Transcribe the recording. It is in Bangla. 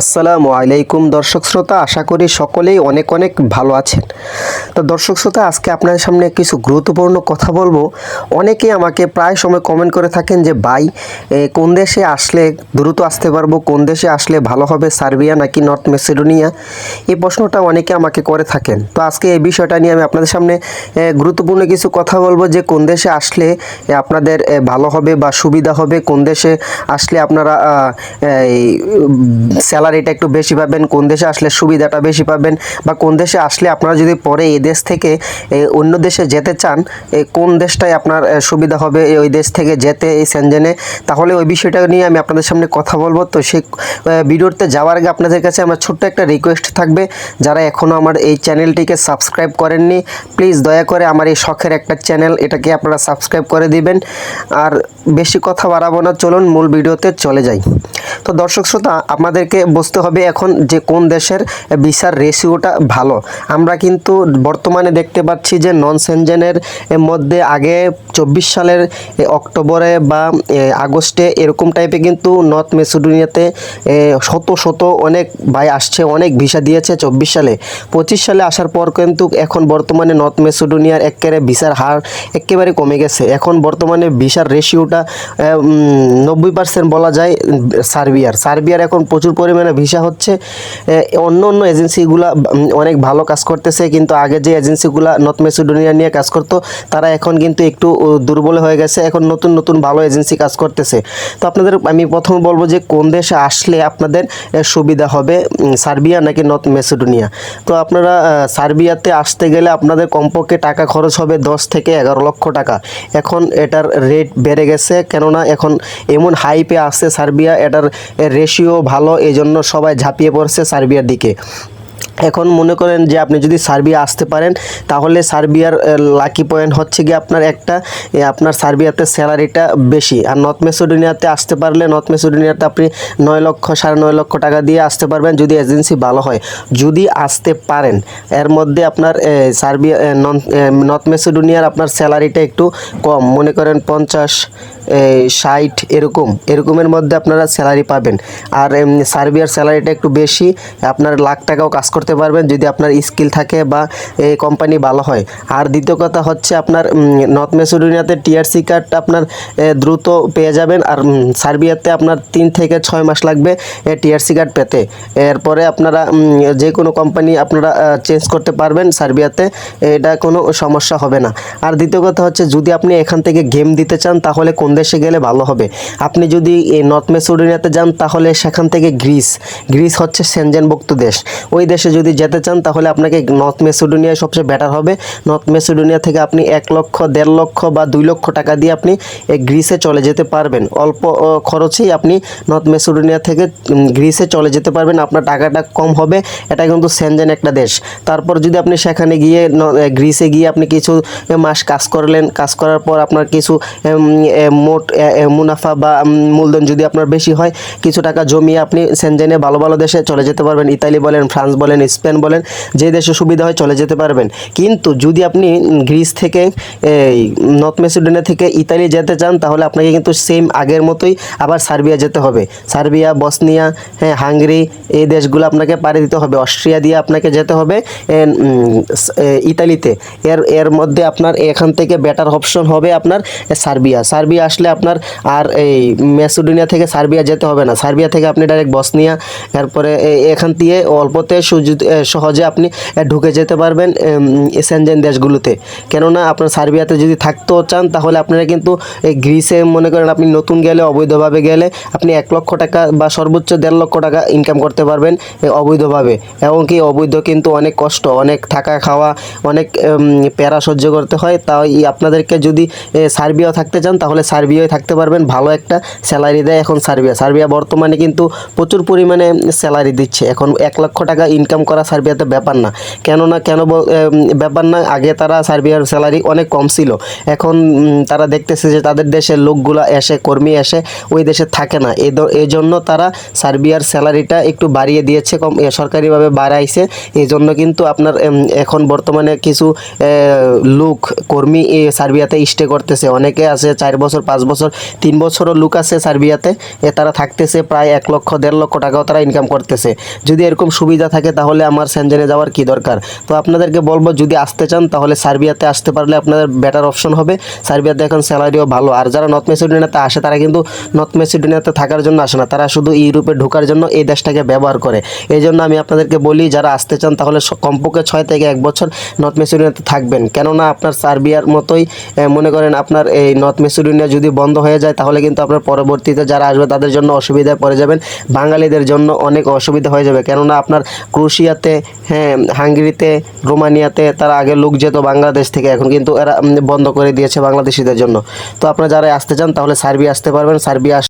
আসসালামু আলাইকুম দর্শক শ্রোতা আশা করি সকলেই অনেক অনেক ভালো আছেন। তো দর্শক শ্রোতা আজকে আপনাদের সামনে কিছু গুরুত্বপূর্ণ কথা বলব। অনেকেই আমাকে প্রায় সময় কমেন্ট করে থাকেন যে ভাই কোন দেশে আসলে দ্রুত আসতে পারব? কোন দেশে আসলে ভালো হবে? সার্বিয়া নাকি নর্থ মেসিডোনিয়া? এই প্রশ্নটা অনেকে আমাকে করে থাকেন। তো আজকে এই বিষয়টা নিয়ে আমি আপনাদের সামনে গুরুত্বপূর্ণ কিছু কথা বলব যে কোন দেশে আসলে আপনাদের ভালো হবে বা সুবিধা হবে? কোন দেশে আসলে আপনারা আহ, স্যালারিটা একটু বেশি পাবেন, কোন দেশে আসলে সুবিধাটা বেশি পাবেন বা কোন দেশে আসলে আপনারা যদি পরে এই দেশ থেকে অন্য দেশে যেতে চান কোন দেশটাই আপনার সুবিধা হবে ওই দেশ থেকে যেতে এই সেনজেনে, তাহলে ওই বিষয়টা নিয়ে আমি আপনাদের সামনে কথা বলব। তো সেই ভিডিওতে যাওয়ার আগে আপনাদের কাছে আমার ছোট্ট একটা রিকোয়েস্ট থাকবে। যারা এখনও আমার এই চ্যানেলটিকে সাবস্ক্রাইব করেননি প্লিজ দয়া করে আমার এই শখের একটা চ্যানেল, এটাকে আপনারা সাবস্ক্রাইব করে দিবেন। আর বেশি কথা বাড়াবো না, চলুন মূল ভিডিওতে চলে যাই। তো দর্শক শ্রোতা আমাদেরকে বুঝতে হবে এখন যে কোন দেশের ভিসার রেশিওটা ভালো। আমরা কিন্তু বর্তমানে দেখতে পাচ্ছি যে নন সেনজেনের মধ্যে আগে চব্বিশ সালের অক্টোবরে বা আগস্টে এরকম টাইপে কিন্তু নর্থ মেসিডোনিয়াতে শত শত অনেক ভাই আসছে, অনেক ভিসা দিয়েছে চব্বিশ সালে। পঁচিশ সালে আসার পর কিন্তু এখন বর্তমানে নর্থ মেসিডোনিয়ার একেবারে ভিসার হার একেবারে কমে গেছে। এখন বর্তমানে ভিসার রেশিওটা নব্বই পার্সেন্ট বলা যায়, সার্বিয়ার। সার্বিয়ার এখন প্রচুর পরিমাণে ভিসা হচ্ছে অন্য অন্য এজেন্সিগুলা অনেক ভালো কাজ করতেছে, কিন্তু আগে যে এজেন্সিগুলা নর্থ মেসিডোনিয়া নিয়ে কাজ করতো, তারা এখন কিন্তু একটু দুর্বল হয়ে গেছে, এখন নতুন নতুন ভালো এজেন্সি কাজ করতেছে। তো আপনাদের, আমি প্রথমে বলব যে কোন দেশে আসলে আপনাদের সুবিধা হবে সার্বিয়া নাকি নর্থ মেসিডোনিয়া? তো আপনারা সার্বিয়াতে আসতে গেলে আপনাদের কমপক্ষে টাকা খরচ হবে দশ থেকে এগারো লক্ষ টাকা। এখন এটার রেট বেড়ে গেছে, কেননা এখন এমন হাইপে আসছে সার্বিয়া, এটার রেশিও ভালো এই জন্য সবাই ঝাঁপিয়ে পড়ছে সার্বিয়ার দিকে। এখন মনে করেন যে আপনি যদি সার্বিয়া আসতে পারেন, তাহলে সার্বিয়ার লাকি পয়েন্ট হচ্ছে গিয়ে আপনার একটা আপনার সার্বিয়াতে স্যালারিটা বেশি। আর নর্থ মেসিডোনিয়াতে আসতে পারলে, নর্থ মেসিডোনিয়াতে আপনি নয় লক্ষ, সাড়ে নয় লক্ষ টাকা দিয়ে আসতে পারবেন যদি এজেন্সি ভালো হয়। যদি আসতে পারেন, এর মধ্যে আপনার সার্বিয়া নর্থ মেসিডোনিয়ার আপনার স্যালারিটা একটু কম। মনে করেন পঞ্চাশ ষাট এরকম, এরকমের মধ্যে আপনারা স্যালারি পাবেন। আর সার্বিয়ার স্যালারিটা একটু বেশি, আপনার লাখ টাকাও কাজ করতে পারবেন যদি আপনার স্কিল থাকে বা এই কোম্পানি ভালো হয়। আর দ্বিতীয় কথা হচ্ছে আপনার নর্থ মেসিডোনিয়াতে টিআরসি কার্ড আপনার দ্রুত পেয়ে যাবেন। আর সার্বিয়াতে আপনার তিন থেকে ছয় মাস লাগবে টিআরসি কার্ড পেতে। এরপরে আপনারা যে কোনো কোম্পানি আপনারা চেঞ্জ করতে পারবেন সার্বিয়াতে, এটা কোনো সমস্যা হবে না। আর দ্বিতীয় কথা হচ্ছে যদি আপনি এখান থেকে গেম দিতে চান, তাহলে কোন দেশে গেলে ভালো হবে। আপনি যদি নর্থ মেসিডোনিয়াতে যান, তাহলে সেখান থেকে গ্রিস। গ্রিস হচ্ছে সেনজেনভুক্ত দেশ। ওই দেশে যদি যেতে চান, তাহলে আপনাকে নর্থ মেসিডোনিয়ায় সবচেয়ে বেটার হবে। নর্থ মেসিডোনিয়া থেকে আপনি এক লক্ষ, দেড় লক্ষ বা দুই লক্ষ টাকা দিয়ে আপনি গ্রিসে চলে যেতে পারবেন। অল্প খরচেই আপনি নর্থ মেসিডোনিয়া থেকে গ্রিসে চলে যেতে পারবেন। আপনার টাকাটা কম হবে। এটা কিন্তু সেনজেন একটা দেশ। তারপর যদি আপনি সেখানে গিয়ে গ্রিসে গিয়ে আপনি কিছু মাস কাজ করলেন। কাজ করার পর আপনার কিছু মোট মুনাফা বা মূলধন যদি আপনার বেশি হয়, কিছু টাকা জমিয়ে আপনি সেনজেনে ভালো ভালো দেশে চলে যেতে পারবেন। ইতালি বলেন, ফ্রান্স বলেন, স্পেন বলেন, যে দেশে সুবিধা হয় চলে যেতে পারবেন। কিন্তু যদি আপনি গ্রিস থেকে এই নর্থ মেসিডোনিয়া থেকে ইতালি যেতে চান, তাহলে আপনাকে কিন্তু সেম আগের মতোই আবার সার্বিয়া যেতে হবে। সার্বিয়া, বসনিয়া হ্যাঁ হাঙ্গেরি, এই দেশগুলো আপনাকে পাড়ি দিতে হবে। অস্ট্রিয়া দিয়ে আপনাকে যেতে হবে ইতালিতে। এর এর মধ্যে আপনার এখান থেকে বেটার অপশন হবে আপনার সার্বিয়া। সার্বিয়া আসলে আপনার আর এই মেসিডোনিয়া থেকে সার্বিয়া যেতে হবে না। সার্বিয়া থেকে আপনি ডাইরেক্ট বসনিয়া, এরপরে এখান দিয়ে অল্পতে সহজে আপনি ঢুকে যেতে পারবেন সেনজেন দেশগুলোতে। কেননা আপনার সার্বিয়াতে যদি থাকতেও চান, তাহলে আপনারা কিন্তু এই গ্রিসে মনে করেন আপনি নতুন গেলে, অবৈধভাবে গেলে আপনি এক লক্ষ টাকা বা সর্বোচ্চ দেড় লক্ষ টাকা ইনকাম করতে পারবেন অবৈধভাবে। এবং কি অবৈধ কিন্তু অনেক কষ্ট, অনেক থাকা খাওয়া, অনেক প্যারা সহ্য করতে হয়। তাই আপনাদেরকে যদি সার্বিয়া থাকতে চান, তাহলে সার্বিয়ায় থাকতে পারবেন, ভালো একটা স্যালারি দেয় এখন সার্বিয়া। সার্বিয়া বর্তমানে কিন্তু প্রচুর পরিমাণে স্যালারি দিচ্ছে। এখন এক লক্ষ টাকা ইনকাম করা সার্বিয়াতে ব্যাপার না। কেননা, কেন ব্যাপার না, আগে তারা সার্বিয়ার স্যালারি অনেক কম ছিল। এখন তারা দেখতেছে যে তাদের দেশের লোকগুলা এসে, কর্মী এসে ওই দেশে থাকে না। এই জন্য তারা সার্বিয়ার স্যালারিটা একটু বাড়িয়ে দিয়েছে, কম সরকারিভাবে বাড়াইছে। এই জন্য কিন্তু আপনার এখন বর্তমানে কিছু লোক, কর্মী সার্বিয়াতে স্টে করতেছে। অনেকে আছে চার বছর পাঁচ বছর, তিন বছরও লোক আছে সার্বিয়াতে, এ তারা থাকতেছে প্রায় এক লক্ষ, দেড় লক্ষ টাকাও তারা ইনকাম করতেছে। যদি এরকম সুবিধা থাকে তাহলে আমার সেনজেনে যাওয়ার কি দরকার? তো আপনাদেরকে বলব, যদি আসতে চান তাহলে সার্বিয়াতে আসতে পারলে আপনাদের বেটার অপশন হবে। সার্বিয়াতে এখন স্যালারিও ভালো। আর যারা নর্থ মেসিডোনিয়াতে আসে, তারা কিন্তু নর্থ মেসিডোনিয়াতে থাকার জন্য আসে না। তারা শুধু ইউরোপে ঢোকার জন্য এই দেশটাকে ব্যবহার করে। এই জন্য আমি আপনাদেরকে বলি, যারা আসতে চান তাহলে কমপক্ষে ছয় থেকে এক বছর নর্থ মেসিডোনিয়াতে থাকবেন। কেননা আপনার সার্বিয়ার মতোই মনে করেন আপনার এই নর্থ মেসিডোনিয়া যদি বন্ধ হয়ে যায়, তাহলে কিন্তু আপনার পরবর্তীতে যারা আসবে তাদের জন্য অসুবিধায় পড়ে যাবেন। বাঙালিদের জন্য অনেক অসুবিধা হয়ে যাবে। কেননা আপনার ক্রোশিয়াতে হ্যাঁ হাঙ্গেরিতে, রোমানিয়াতে তারা আগে লোক যেত বাংলাদেশ থেকে। এখন কিন্তু এরা বন্ধ করে দিয়েছে বাংলাদেশিদের জন্য। তো আপনারা যারা আসতে চান, তাহলে সার্বিয়া আসতে পারবেন। সার্বিয়া